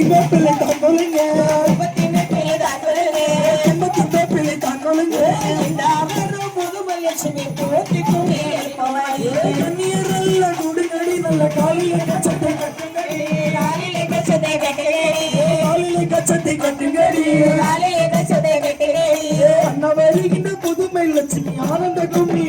எண்பத்தி பிள்ளை தான் சொல்லுங்க கும்பத்தின கிளி தான் சொல்லுங்க எண்பத்தி பிள்ளை தான் சொல்லுங்க இந்த அமரும் புதுமை லட்சுமி போட்டிக்கும் ஏற்பவடி நீரெல்லாம் குடுங்கடி நல்ல காலில கச்சத்தை கட்டுங்கடி காலில கச்சத்தை கட்டுங்கடி காலிலே கச்சதை கட்டுகிறேடி அண்ணா வருகின்ற புதுமை லட்சுமி ஆனந்த கும்மி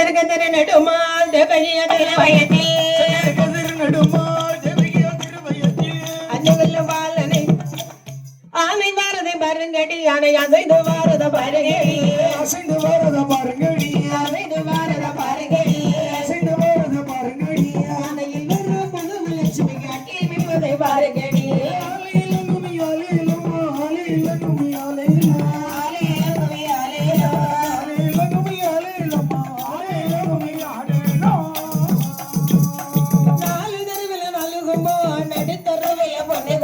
அடிப்பவடி சிலர்கந்தன நெடுமால் தேவகிய திருவயத்தில் நெடுமாள் தேவியோ திருவயத்தில் அஞ்சவல்ல பாலனை ஆனை வாரதை பாருங்கடி ஆனை அசைது வாரத பாருங்கடி அசைந்து வரத பாருங்கடி அசைது வாரத பாருங்கடி அசைந்து பாருங்கடி ஆனையில் காட்டி மிப்பதை பாருங்கடி நலுகுமோ நடுத்தருவைய பொண்ணுகுமோ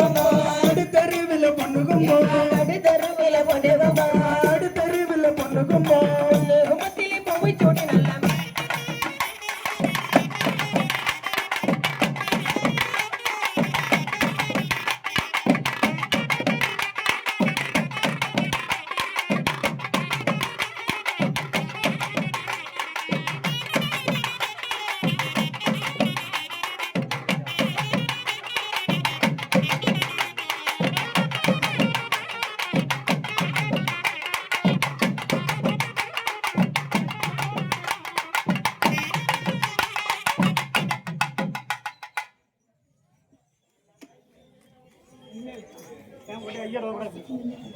என்கிட்ட ஐயர் வரக்கூடாது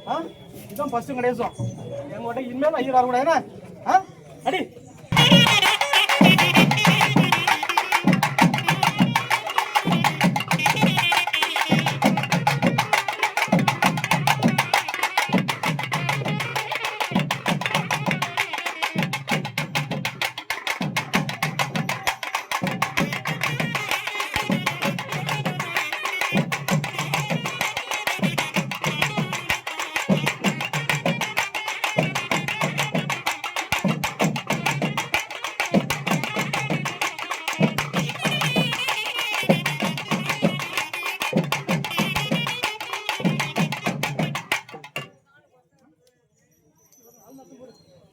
ஆ? இதுதான் ஃபர்ஸ்ட் கணேசம் என்கிட்ட இனிமேல் ஐயர் வரக்கூடாது ஆ? அடி.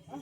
어?